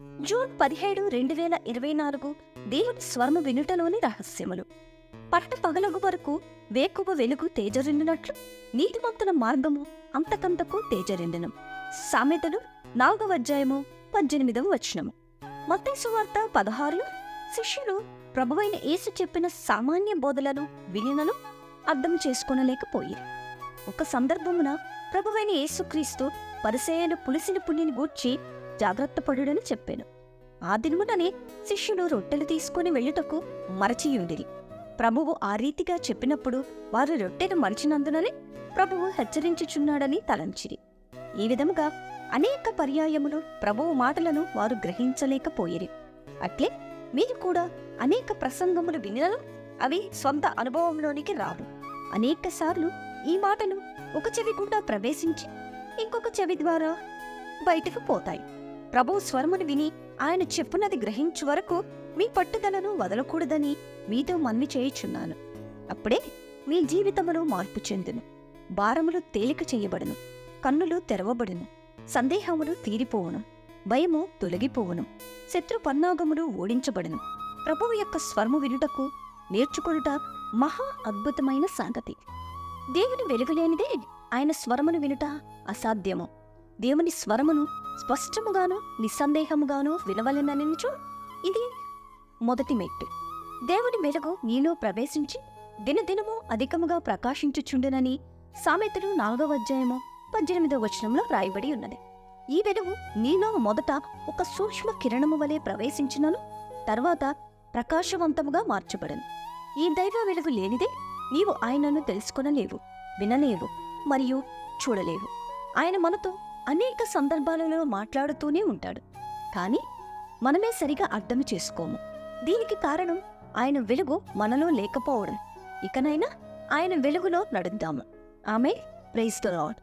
June పదిహేడు రెండు వేల ఇరవై నాలుగు దేవుని స్వర్మ వినుటలోని రహస్యములు. పట్ట పగలగు వరకు వేకువ వెలుగు తేజరిండినట్లు నీతిమంతుల మార్గము అంతకంతకు తేజరిండినం సామెతలు నాలుగవ అధ్యాయము పద్దెనిమిదవ వచనము. మత్తయి వార్త పదహారులో శిష్యులు ప్రభువైన యేసు చెప్పిన సామాన్య బోధలను విలీనను అర్థం చేసుకొనలేకపోయారు. ఒక సందర్భమున ప్రభువైన యేసుక్రీస్తు పరిసేయను పులిసిన పుణ్యని గూర్చి జాగ్రత్త పడుడని చెప్పాను. ఆ దినముననే శిష్యులు రొట్టెలు తీసుకుని వెళ్ళుటకు మరచియుండిరి. ప్రభువు ఆ రీతిగా చెప్పినప్పుడు వారు రొట్టెను మరిచినందుననే ప్రభువు హెచ్చరించుచున్నాడని తలంచిరి. ఈ విధముగా అనేక పర్యాయములు ప్రభువు మాటలను వారు గ్రహించలేకపోయిరి. అట్లే మీరు కూడా అనేక ప్రసంగములు వినినను అవి సొంత అనుభవంలోనికి రావు. అనేక సార్లు ఈ మాటలు ఒక చెవి గుండా ప్రవేశించి ఇంకొక చెవి ద్వారా బయటకు పోతాయి. ప్రభు స్వరమును విని ఆయన చెప్పునది గ్రహించు వరకు మీ పట్టుదలను వదలకూడదని మీతో మన్వి చేయుచున్నాను. అప్పుడే మీ జీవితములో మార్పు చెందును. భారములు తేలిక చేయబడును. కన్నులు తెరవబడును. సందేహములు తీరిపోవును. భయము తొలగిపోవును. శత్రు పన్నాగములు ఓడించబడును. ప్రభువు యొక్క స్వరము వినుటకు నేర్చుకొనుట మహా అద్భుతమైన సంగతి. దేవుని వెలుగులేనిదే ఆయన స్వరమును వినుట అసాధ్యము. దేవుని స్వరమును స్పష్టముగాను నిస్సందేహముగాను వినవలెననించు ఇది మొదటి మెట్టు. దేవుని వెలుగు నీలో ప్రవేశించి దినదినము అధికముగా ప్రకాశించుచుండునని సామెతలు నాలుగవ అధ్యాయము పద్దెనిమిదవ వచనంలో రాయబడి ఉన్నది. ఈ వెలుగు నీలో మొదట ఒక సూక్ష్మ కిరణము వలె ప్రవేశించినను తర్వాత ప్రకాశవంతముగా మార్చబడను. ఈ దైవ వెలుగు లేనిదే నీవు ఆయనను తెలుసుకొనలేవు వినలేవు మరియు చూడలేవు. ఆయన మనతో అనేక సందర్భాలలో మాట్లాడుతూనే ఉంటాడు. కానీ మనమే సరిగా అర్థం చేసుకోము. దీనికి కారణం ఆయన వెలుగు మనలో లేకపోవడం. ఇకనైనా ఆయన వెలుగులో నడుద్దాము. ఆమె ప్రైజ్ ద లాడ్